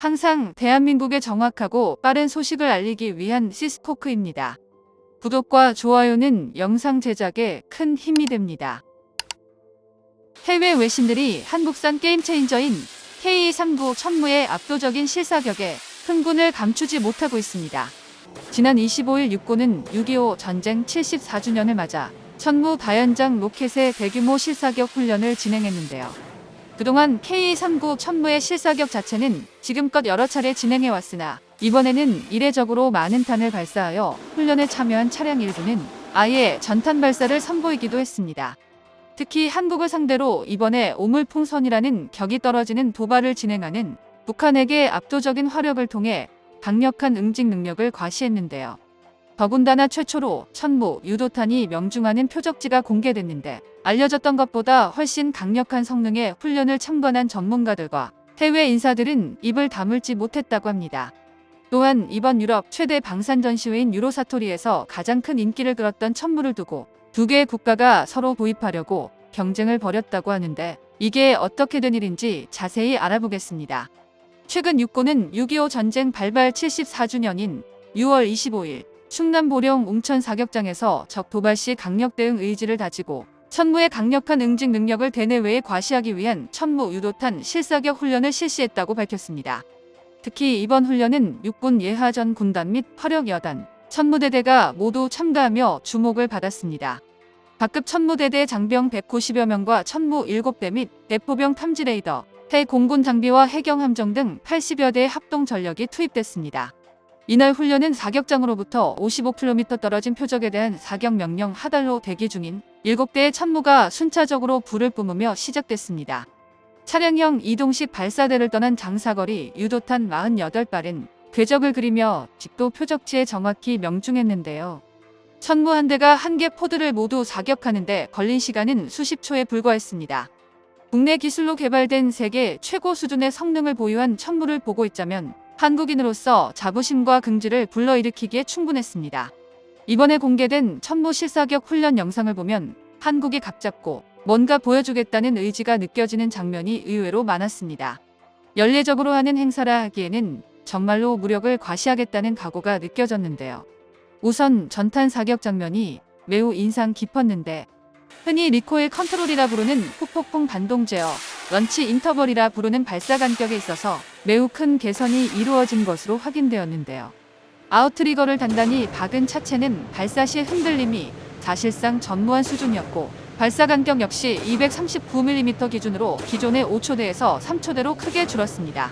항상 대한민국의 정확하고 빠른 소식을 알리기 위한 시스코크입니다. 구독과 좋아요는 영상 제작에 큰 힘이 됩니다. 해외 외신들이 한국산 게임 체인저인 K3구 천무의 압도적인 실사격에 흥분을 감추지 못하고 있습니다. 지난 25일 육군은 6.25 전쟁 74주년을 맞아 천무 다연장 로켓의 대규모 실사격 훈련을 진행했는데요. 그동안 K3구 천무의 실사격 자체는 지금껏 여러 차례 진행해 왔으나 이번에는 이례적으로 많은 탄을 발사하여 훈련에 참여한 차량 일부는 아예 전탄 발사를 선보이기도 했습니다. 특히 한국을 상대로 이번에 오물풍선이라는 격이 떨어지는 도발을 진행하는 북한에게 압도적인 화력을 통해 강력한 응징 능력을 과시했는데요. 더군다나 최초로 천무, 유도탄이 명중하는 표적지가 공개됐는데 알려졌던 것보다 훨씬 강력한 성능의 훈련을 참관한 전문가들과 해외 인사들은 입을 다물지 못했다고 합니다. 또한 이번 유럽 최대 방산 전시회인 유로사토리에서 가장 큰 인기를 끌었던 천무를 두고 두 개의 국가가 서로 도입하려고 경쟁을 벌였다고 하는데 이게 어떻게 된 일인지 자세히 알아보겠습니다. 최근 육군은 6.25 전쟁 발발 74주년인 6월 25일 충남 보령 웅천 사격장에서 적 도발 시 강력 대응 의지를 다지고 천무의 강력한 응징 능력을 대내외에 과시하기 위한 천무 유도탄 실사격 훈련을 실시했다고 밝혔습니다. 특히 이번 훈련은 육군 예하전 군단 및 화력 여단, 천무대대가 모두 참가하며 주목을 받았습니다. 각급 천무대대 장병 190여 명과 천무 7대 및 대포병 탐지 레이더, 해 공군 장비와 해경 함정 등 80여 대의 합동 전력이 투입됐습니다. 이날 훈련은 사격장으로부터 55km 떨어진 표적에 대한 사격 명령 하달로 대기 중인 7대의 천무가 순차적으로 불을 뿜으며 시작됐습니다. 차량형 이동식 발사대를 떠난 장사거리 유도탄 48발은 궤적을 그리며 직도 표적지에 정확히 명중했는데요. 천무 한 대가 한 개 포드를 모두 사격하는데 걸린 시간은 수십 초에 불과했습니다. 국내 기술로 개발된 세계 최고 수준의 성능을 보유한 천무를 보고 있자면 한국인으로서 자부심과 긍지를 불러일으키기에 충분했습니다. 이번에 공개된 천무 실사격 훈련 영상을 보면 한국이 각잡고 뭔가 보여주겠다는 의지가 느껴지는 장면이 의외로 많았습니다. 연례적으로 하는 행사라 하기에는 정말로 무력을 과시하겠다는 각오가 느껴졌는데요. 우선 전탄 사격 장면이 매우 인상 깊었는데 흔히 리코일 컨트롤이라 부르는 후폭풍 반동 제어, 런치 인터벌이라 부르는 발사 간격에 있어서 매우 큰 개선이 이루어진 것으로 확인되었는데요. 아웃트리거를 단단히 박은 차체는 발사 시 흔들림이 사실상 전무한 수준이었고 발사 간격 역시 239mm 기준으로 기존의 5초대에서 3초대로 크게 줄었습니다.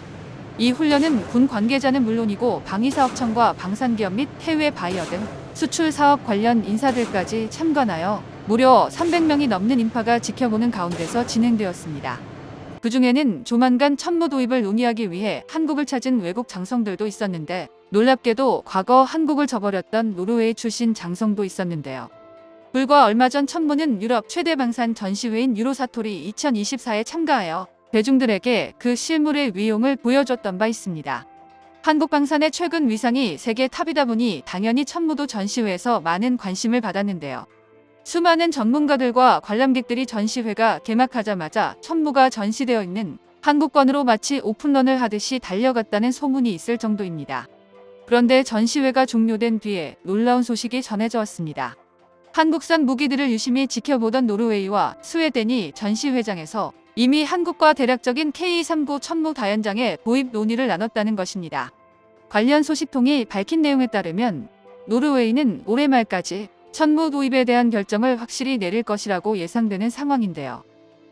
이 훈련은 군 관계자는 물론이고 방위사업청과 방산기업 및 해외 바이어 등 수출 사업 관련 인사들까지 참관하여 무려 300명이 넘는 인파가 지켜보는 가운데서 진행되었습니다. 그 중에는 조만간 천무 도입을 논의하기 위해 한국을 찾은 외국 장성들도 있었는데 놀랍게도 과거 한국을 저버렸던 노르웨이 출신 장성도 있었는데요. 불과 얼마 전 천무는 유럽 최대 방산 전시회인 유로사토리 2024에 참가하여 대중들에게 그 실물의 위용을 보여줬던 바 있습니다. 한국 방산의 최근 위상이 세계 탑이다 보니 당연히 천무도 전시회에서 많은 관심을 받았는데요. 수많은 전문가들과 관람객들이 전시회가 개막하자마자 천무가 전시되어 있는 한국권으로 마치 오픈런을 하듯이 달려갔다는 소문이 있을 정도입니다. 그런데 전시회가 종료된 뒤에 놀라운 소식이 전해져 왔습니다. 한국산 무기들을 유심히 지켜보던 노르웨이와 스웨덴이 전시회장에서 이미 한국과 대략적인 K39 천무 다연장의 도입 논의를 나눴다는 것입니다. 관련 소식통이 밝힌 내용에 따르면 노르웨이는 올해 말까지 천무 도입에 대한 결정을 확실히 내릴 것이라고 예상되는 상황인데요.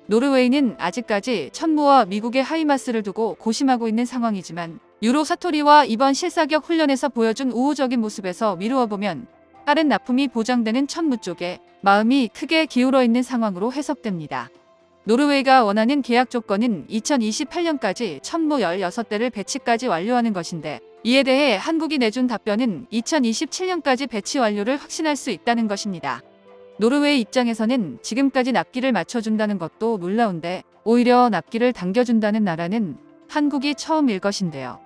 노르웨이는 아직까지 천무와 미국의 하이마스를 두고 고심하고 있는 상황이지만 유로 사토리와 이번 실사격 훈련에서 보여준 우호적인 모습에서 미루어 보면 다른 납품이 보장되는 천무 쪽에 마음이 크게 기울어 있는 상황으로 해석됩니다. 노르웨이가 원하는 계약 조건은 2028년까지 천무 16대를 배치까지 완료하는 것인데 이에 대해 한국이 내준 답변은 2027년까지 배치 완료를 확신할 수 있다는 것입니다. 노르웨이 입장에서는 지금까지 납기를 맞춰준다는 것도 놀라운데 오히려 납기를 당겨준다는 나라는 한국이 처음일 것인데요.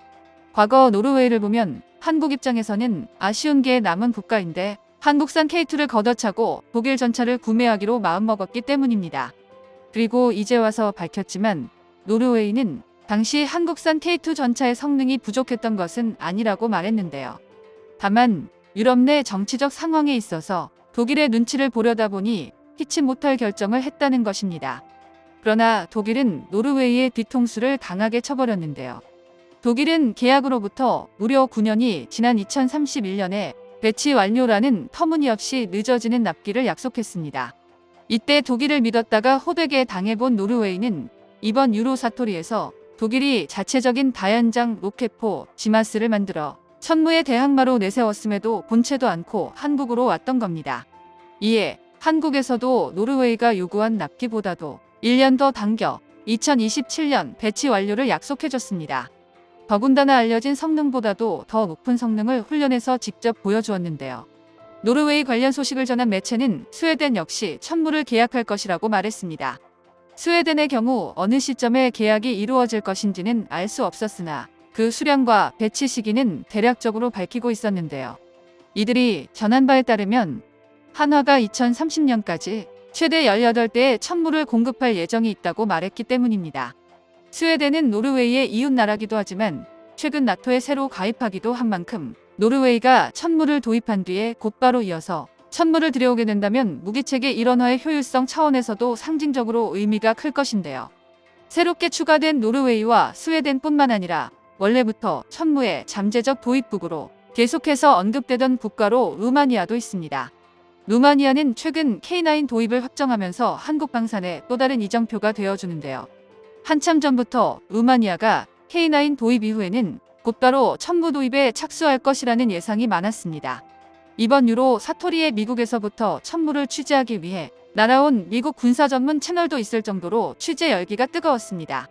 과거 노르웨이를 보면 한국 입장에서는 아쉬운 게 남은 국가인데 한국산 K2를 걷어차고 독일 전차를 구매하기로 마음먹었기 때문입니다. 그리고 이제 와서 밝혔지만 노르웨이는 당시 한국산 K2 전차의 성능이 부족했던 것은 아니라고 말했는데요. 다만 유럽 내 정치적 상황에 있어서 독일의 눈치를 보려다 보니 피치 못할 결정을 했다는 것입니다. 그러나 독일은 노르웨이의 뒤통수를 강하게 쳐버렸는데요. 독일은 계약으로부터 무려 9년이 지난 2031년에 배치 완료라는 터무니없이 늦어지는 납기를 약속했습니다. 이때 독일을 믿었다가 호되게 당해본 노르웨이는 이번 유로 사토리에서 독일이 자체적인 다연장 로켓포 지마스를 만들어 천무의 대항마로 내세웠음에도 본체도 않고 한국으로 왔던 겁니다. 이에 한국에서도 노르웨이가 요구한 납기보다도 1년 더 당겨 2027년 배치 완료를 약속해줬습니다. 더군다나 알려진 성능보다도 더 높은 성능을 훈련에서 직접 보여주었는데요. 노르웨이 관련 소식을 전한 매체는 스웨덴 역시 천무를 계약할 것이라고 말했습니다. 스웨덴의 경우 어느 시점에 계약이 이루어질 것인지는 알 수 없었으나 그 수량과 배치 시기는 대략적으로 밝히고 있었는데요. 이들이 전한 바에 따르면 한화가 2030년까지 최대 18대의 천무를 공급할 예정이 있다고 말했기 때문입니다. 스웨덴은 노르웨이의 이웃 나라기도 하지만 최근 나토에 새로 가입하기도 한 만큼 노르웨이가 천무를 도입한 뒤에 곧바로 이어서 천무를 들여오게 된다면 무기체계 일원화의 효율성 차원에서도 상징적으로 의미가 클 것인데요. 새롭게 추가된 노르웨이와 스웨덴뿐만 아니라 원래부터 천무의 잠재적 도입국으로 계속해서 언급되던 국가로 루마니아도 있습니다. 루마니아는 최근 K9 도입을 확정하면서 한국 방산의 또 다른 이정표가 되어주는데요. 한참 전부터 루마니아가 K9 도입 이후에는 곧바로 천무 도입에 착수할 것이라는 예상이 많았습니다. 이번 유로 사토리의 미국에서부터 천무를 취재하기 위해 날아온 미국 군사 전문 채널도 있을 정도로 취재 열기가 뜨거웠습니다.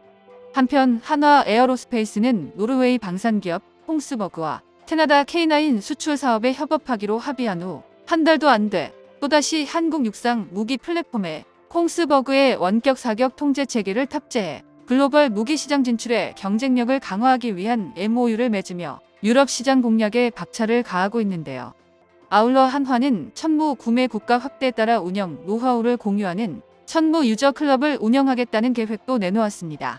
한편 한화 에어로스페이스는 노르웨이 방산기업 홍스버그와 캐나다 K9 수출 사업에 협업하기로 합의한 후 한 달도 안 돼 또다시 한국 육상 무기 플랫폼에 콩스버그의 원격 사격 통제 체계를 탑재해 글로벌 무기 시장 진출에 경쟁력을 강화하기 위한 MOU를 맺으며 유럽 시장 공략에 박차를 가하고 있는데요. 아울러 한화는 천무 구매 국가 확대에 따라 운영 노하우를 공유하는 천무 유저 클럽을 운영하겠다는 계획도 내놓았습니다.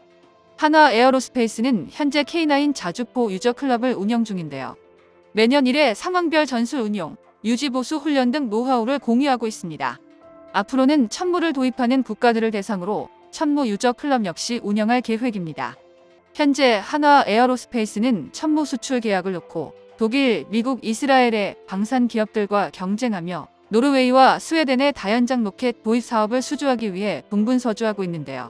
한화 에어로스페이스는 현재 K9 자주포 유저 클럽을 운영 중인데요. 매년 1회 상황별 전술 운용, 유지보수 훈련 등 노하우를 공유하고 있습니다. 앞으로는 천무를 도입하는 국가들을 대상으로 천무 유저 클럽 역시 운영할 계획입니다. 현재 한화 에어로스페이스는 천무 수출 계약을 놓고 독일, 미국, 이스라엘의 방산 기업들과 경쟁하며 노르웨이와 스웨덴의 다연장 로켓 도입 사업을 수주하기 위해 분분서주하고 있는데요.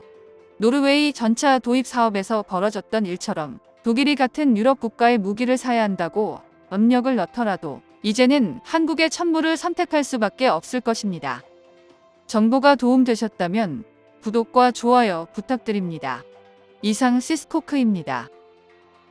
노르웨이 전차 도입 사업에서 벌어졌던 일처럼 독일이 같은 유럽 국가의 무기를 사야 한다고 압력을 넣더라도 이제는 한국의 천무를 선택할 수밖에 없을 것입니다. 정보가 도움되셨다면 구독과 좋아요 부탁드립니다. 이상 시스코크입니다.